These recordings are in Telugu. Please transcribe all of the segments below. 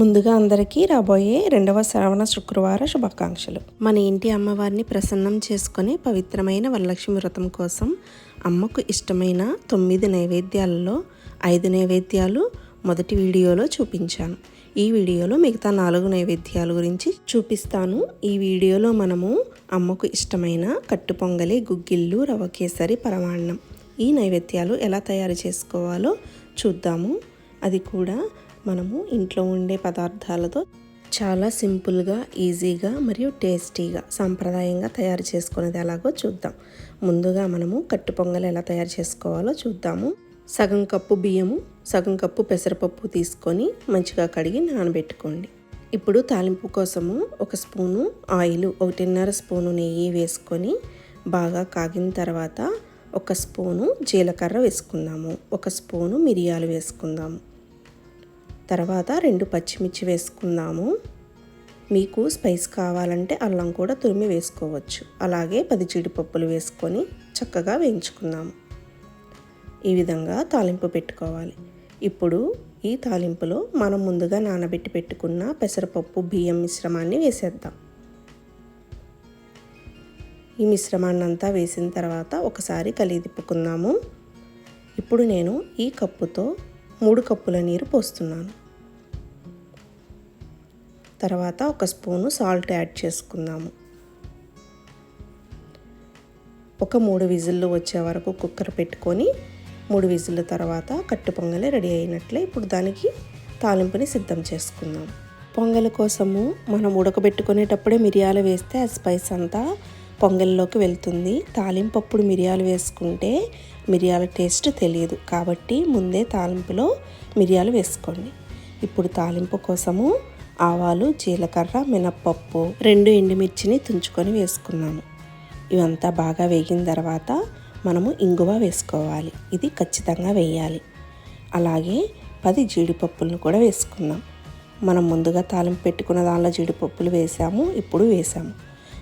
ముందుగా అందరికీ రాబోయే రెండవ శ్రావణ శుక్రవార శుభాకాంక్షలు. మన ఇంటి అమ్మవారిని ప్రసన్నం చేసుకుని పవిత్రమైన వరలక్ష్మి వ్రతం కోసం అమ్మకు ఇష్టమైన తొమ్మిది నైవేద్యాలలో ఐదు నైవేద్యాలు మొదటి వీడియోలో చూపించాను. ఈ వీడియోలో మిగతా నాలుగు నైవేద్యాల గురించి చూపిస్తాను. ఈ వీడియోలో మనము అమ్మకు ఇష్టమైన కట్టు పొంగలి గుగ్గిళ్ళు రవ కేసరి పరమాన్నం ఈ నైవేద్యాలు ఎలా తయారు చేసుకోవాలో చూద్దాము. అది కూడా మనము ఇంట్లో ఉండే పదార్థాలతో చాలా సింపుల్గా ఈజీగా మరియు టేస్టీగా సాంప్రదాయంగా తయారు చేసుకునేది ఎలాగో చూద్దాం. ముందుగా మనము కట్టు పొంగల్ ఎలా తయారు చేసుకోవాలో చూద్దాము. సగం కప్పు బియ్యము సగం కప్పు పెసరపప్పు తీసుకొని మంచిగా కడిగి నానబెట్టుకోండి. ఇప్పుడు తాలింపు కోసము ఒక స్పూను ఆయిల్ ఒకటిన్నర స్పూను నెయ్యి వేసుకొని బాగా కాగిన తర్వాత ఒక స్పూను జీలకర్ర వేసుకుందాము. ఒక స్పూను మిరియాలు వేసుకుందాము. తర్వాత రెండు పచ్చిమిర్చి వేసుకుందాము. మీకు స్పైస్ కావాలంటే అల్లం కూడా తురిమి వేసుకోవచ్చు. అలాగే పది జీడిపప్పులు వేసుకొని చక్కగా వేయించుకుందాము ఈ విధంగా తాలింపు పెట్టుకోవాలి. ఇప్పుడు ఈ తాలింపులో మనం ముందుగా నానబెట్టి పెట్టుకున్న పెసరపప్పు బియ్యం మిశ్రమాన్ని వేసేద్దాం. ఈ మిశ్రమాన్ని అంతా వేసిన తర్వాత ఒకసారి కలిదిప్పుకుందాము ఇప్పుడు నేను ఈ కప్పుతో మూడు కప్పుల నీరు పోస్తున్నాను. తర్వాత ఒక స్పూను సాల్ట్ యాడ్ చేసుకుందాము. ఒక మూడు విజిల్లు వచ్చే వరకు కుక్కర్ పెట్టుకొని మూడు విజిల్ల తర్వాత కట్టు పొంగలి రెడీ అయినట్లే ఇప్పుడు దానికి తాలింపుని సిద్ధం చేసుకుందాం. పొంగల్ కోసము మనం ఉడకబెట్టుకునేటప్పుడే మిరియాలు వేస్తే ఆ స్పైస్ అంతా పొంగల్లోకి వెళ్తుంది. తాలింపు అప్పుడు మిరియాలు వేసుకుంటే మిరియాల టేస్ట్ తెలియదు. కాబట్టి ముందే తాలింపులో మిరియాలు వేసుకోండి. ఇప్పుడు తాలింపు కోసము ఆవాలు జీలకర్ర మినప్పప్పు రెండు ఎండుమిర్చిని తుంచుకొని వేసుకున్నాము ఇవంతా బాగా వేగిన తర్వాత మనము ఇంగువ వేసుకోవాలి. ఇది ఖచ్చితంగా వేయాలి. అలాగే పది జీడిపప్పులను కూడా వేసుకున్నాం. మనం ముందుగా తాలింపు పెట్టుకున్న దానిలో జీడిపప్పులు వేసాము ఇప్పుడు వేసాము.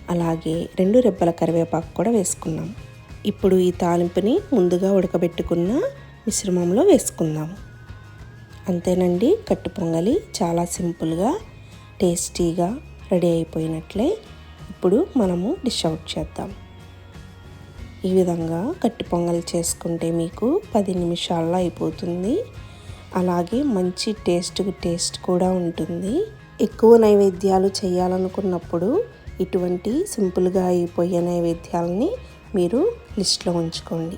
అలాగే రెండు రెబ్బల కరివేపాకు కూడా వేసుకున్నాము ఇప్పుడు ఈ తాలింపుని ముందుగా ఉడకబెట్టుకున్న మిశ్రమంలో వేసుకుందాము. అంతేనండి కట్టు పొంగలి చాలా సింపుల్గా టేస్టీగా రెడీ అయిపోయినట్లే ఇప్పుడు మనము డిష్ అవుట్ చేద్దాం. ఈ విధంగా కట్టి పొంగల్ చేసుకుంటే మీకు పది నిమిషాల్లో అయిపోతుంది. అలాగే మంచి టేస్ట్ టేస్ట్ కూడా ఉంటుంది. ఎక్కువ నైవేద్యాలు చేయాలనుకున్నప్పుడు ఇటువంటి సింపుల్గా అయిపోయే నైవేద్యాలని మీరు లిస్ట్లో ఉంచుకోండి.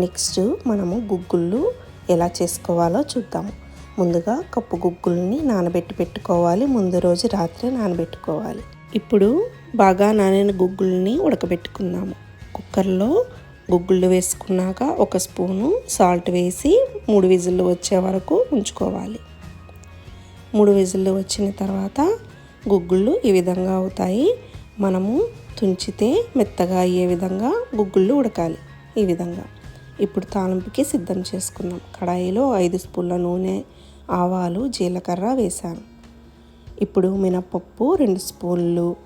నెక్స్ట్ మనము గుగ్గుళ్ళు ఎలా చేసుకోవాలో చూద్దాము ముందుగా కప్పు గుగ్గుల్ని నానబెట్టి పెట్టుకోవాలి. ముందు రోజు రాత్రి నానబెట్టుకోవాలి. ఇప్పుడు బాగా నానిన గుగ్గుల్ని ఉడకబెట్టుకుందాము. కుక్కర్లో గుగ్గుళ్ళు వేసుకున్నాక ఒక స్పూను సాల్ట్ వేసి మూడు విజిల్లు వచ్చే వరకు ఉంచుకోవాలి. మూడు విజిల్లు వచ్చిన తర్వాత గుగ్గుళ్ళు ఈ విధంగా అవుతాయి. మనము తుంచితే మెత్తగా అయ్యే విధంగా గుగ్గుళ్ళు ఉడకాలి ఈ విధంగా. ఇప్పుడు తాలింపుకి సిద్ధం చేసుకుందాం. కడాయిలో ఐదు స్పూన్ల నూనె ఆవాలు జీలకర్ర వేశాను. ఇప్పుడు మినప్పప్పు రెండు స్పూన్లు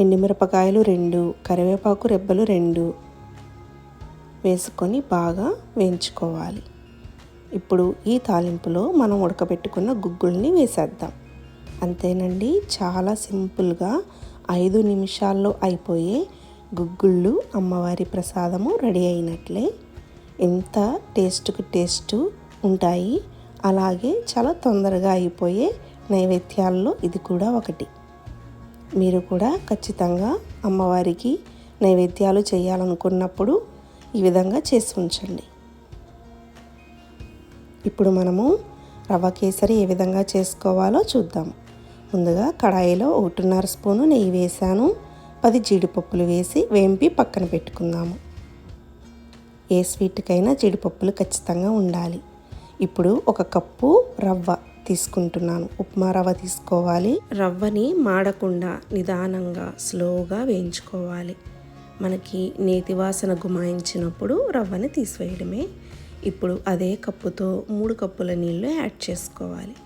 ఎండుమిరపకాయలు రెండు కరివేపాకు రెబ్బలు రెండు వేసుకొని బాగా వేయించుకోవాలి. ఇప్పుడు ఈ తాలింపులో మనం ఉడకబెట్టుకున్న గుగ్గుల్ని వేసేద్దాం. అంతేనండి చాలా సింపుల్గా ఐదు నిమిషాల్లో అయిపోయే గుగ్గుళ్ళు అమ్మవారి ప్రసాదము రెడీ అయినట్లే. ఎంత టేస్ట్కు టేస్ట్ ఉంటాయి. అలాగే చాలా తొందరగా అయిపోయే నైవేద్యాల్లో ఇది కూడా ఒకటి. మీరు కూడా ఖచ్చితంగా అమ్మవారికి నైవేద్యాలు చేయాలనుకున్నప్పుడు ఈ విధంగా చేసి ఉంచండి. ఇప్పుడు మనము రవ్వ కేసరి ఏ విధంగా చేసుకోవాలో చూద్దాం. ముందుగా కడాయిలో ఒకటిన్నర స్పూను నెయ్యి వేసాను పది జీడిపప్పులు వేసి వేంపి పక్కన పెట్టుకుందాము. ఏ స్వీట్కైనా జీడిపప్పులు ఖచ్చితంగా ఉండాలి. ఇప్పుడు ఒక కప్పు రవ్వ తీసుకుంటున్నాను. ఉప్మా రవ్వ తీసుకోవాలి. రవ్వని మాడకుండా నిదానంగా స్లోగా వేయించుకోవాలి. మనకి నేతి వాసన గుమాయించినప్పుడు రవ్వని తీసివేయడమే. ఇప్పుడు అదే కప్పుతో మూడు కప్పుల నీళ్ళు యాడ్ చేసుకోవాలి.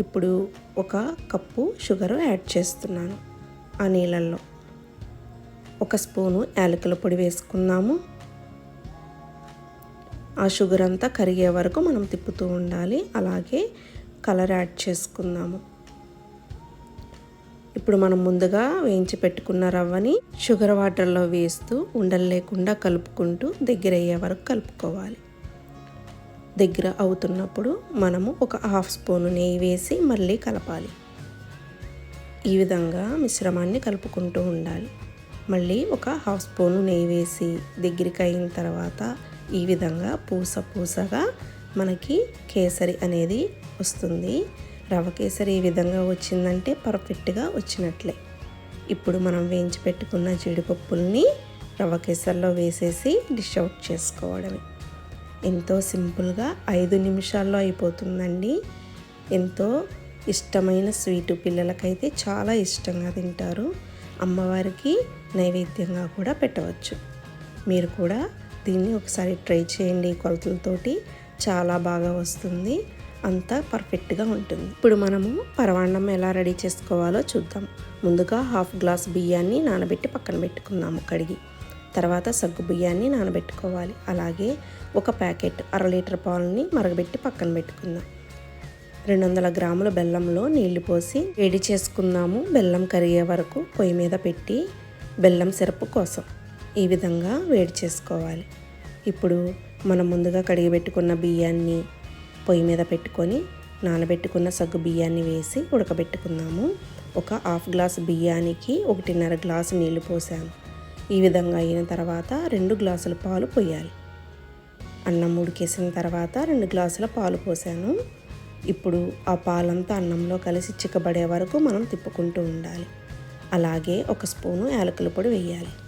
ఇప్పుడు ఒక కప్పు షుగర్ యాడ్ చేస్తున్నాను ఆ నీళ్ళల్లో. ఒక స్పూను యాలకుల పొడి వేసుకుందాము. ఆ షుగర్ అంతా కరిగే వరకు మనం తిప్పుతూ ఉండాలి. అలాగే కలర్ యాడ్ చేసుకుందాము. ఇప్పుడు మనం ముందుగా వేయించి పెట్టుకున్న రవ్వని షుగర్ వాటర్లో వేస్తూ ఉండలు లేకుండా కలుపుకుంటూ దగ్గర అయ్యే వరకు కలుపుకోవాలి. దగ్గర అవుతున్నప్పుడు మనము ఒక హాఫ్ స్పూను నెయ్యి వేసి మళ్ళీ కలపాలి. ఈ విధంగా మిశ్రమాన్ని కలుపుకుంటూ ఉండాలి. మళ్ళీ ఒక హాఫ్ స్పూను నెయ్యి వేసి దగ్గరికి అయిన తర్వాత ఈ విధంగా పూస పూసగా మనకి కేసరి అనేది వస్తుంది. రవ్వ కేసరి ఈ విధంగా వచ్చిందంటే పర్ఫెక్ట్గా వచ్చినట్లే. ఇప్పుడు మనం వేయించి పెట్టుకున్న జీడిపప్పుల్ని రవ్వ కేసరిలో వేసేసి డిష్ అవుట్ చేసుకోవడమే. ఎంతో సింపుల్గా ఐదు నిమిషాల్లో అయిపోతుందండి. ఎంతో ఇష్టమైన స్వీటు పిల్లలకైతే చాలా ఇష్టంగా తింటారు. అమ్మవారికి నైవేద్యంగా కూడా పెట్టవచ్చు. మీరు కూడా దీన్ని ఒకసారి ట్రై చేయండి కొలతలతోటి. చాలా బాగా వస్తుంది. అంతా పర్ఫెక్ట్గా ఉంటుంది. ఇప్పుడు మనము పరవాన్నం ఎలా రెడీ చేసుకోవాలో చూద్దాం. ముందుగా హాఫ్ గ్లాస్ బియ్యాన్ని నానబెట్టి పక్కన పెట్టుకుందాము కడిగి. తర్వాత సగ్గు బియ్యాన్ని నానబెట్టుకోవాలి. అలాగే ఒక ప్యాకెట్ అర లీటర్ పాలని మరగబెట్టి పక్కన పెట్టుకుందాం. రెండు వందల గ్రాముల బెల్లంలో నీళ్ళు పోసి వేడి చేసుకుందాము. బెల్లం కరిగే వరకు పొయ్యి మీద పెట్టి బెల్లం సిరప్ కోసం. ఈ విధంగా వేడి చేసుకోవాలి. ఇప్పుడు మనం ముందుగా కడిగి పెట్టుకున్న బియ్యాన్ని పొయ్యి మీద పెట్టుకొని నానబెట్టుకున్న సగ్గు బియ్యాన్ని వేసి ఉడకబెట్టుకుందాము. ఒక హాఫ్ గ్లాస్ బియ్యానికి ఒకటిన్నర గ్లాసు నీళ్ళు పోసాను ఈ విధంగా అయిన తర్వాత రెండు గ్లాసుల పాలు పోయాలి. అన్నం ఉడికేసిన తర్వాత రెండు గ్లాసుల పాలు పోసాను. ఇప్పుడు ఆ పాలంతా అన్నంలో కలిసి చిక్కబడే వరకు మనం తిప్పుకుంటూ ఉండాలి. అలాగే ఒక స్పూను యాలకుల పొడి వేయాలి.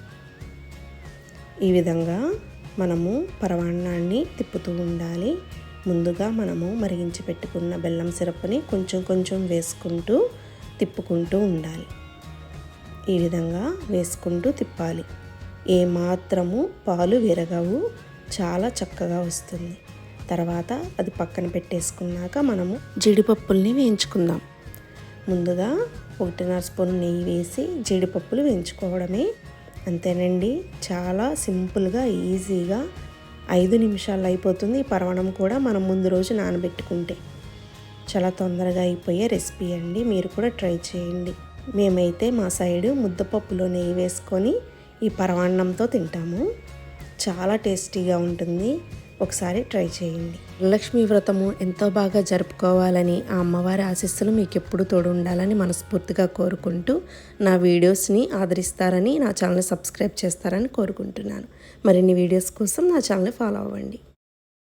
ఈ విధంగా మనము పరవాన్నాన్ని తిప్పుతూ ఉండాలి. ముందుగా మనము మరిగించి పెట్టుకున్న బెల్లం సిరప్ని కొంచెం కొంచెం వేసుకుంటూ తిప్పుకుంటూ ఉండాలి. ఈ విధంగా వేసుకుంటూ తిప్పాలి. ఏమాత్రము పాలు విరగవు చాలా చక్కగా వస్తుంది. తర్వాత అది పక్కన పెట్టేసుకున్నాక మనము జీడిపప్పుల్ని వేయించుకుందాం. ముందుగా ఒకటిన్నర స్పూన్ నెయ్యి వేసి జీడిపప్పులు వేయించుకోవడమే అంతేనండి. చాలా సింపుల్గా ఈజీగా ఐదు నిమిషాలు అయిపోతుంది ఈ పరవణం కూడా మనం ముందు రోజు నానబెట్టుకుంటే. చాలా తొందరగా అయిపోయే రెసిపీ అండి. మీరు కూడా ట్రై చేయండి. మేమైతే మా సైడు ముద్దపప్పులో నెయ్యి వేసుకొని ఈ పరవాన్నంతో తింటాము. చాలా టేస్టీగా ఉంటుంది. ఒకసారి ట్రై చేయండి. లక్ష్మీ వ్రతము ఎంతో బాగా జరుపుకోవాలని ఆ అమ్మవారి ఆశీస్సులు మీకు ఎప్పుడు తోడు ఉండాలని మనస్ఫూర్తిగా కోరుకుంటూ నా వీడియోస్ని ఆదరిస్తారని నా ఛానల్ సబ్స్క్రైబ్ చేస్తారని కోరుకుంటున్నాను. మరిన్ని వీడియోస్ కోసం నా ఛానల్ ఫాలో అవ్వండి.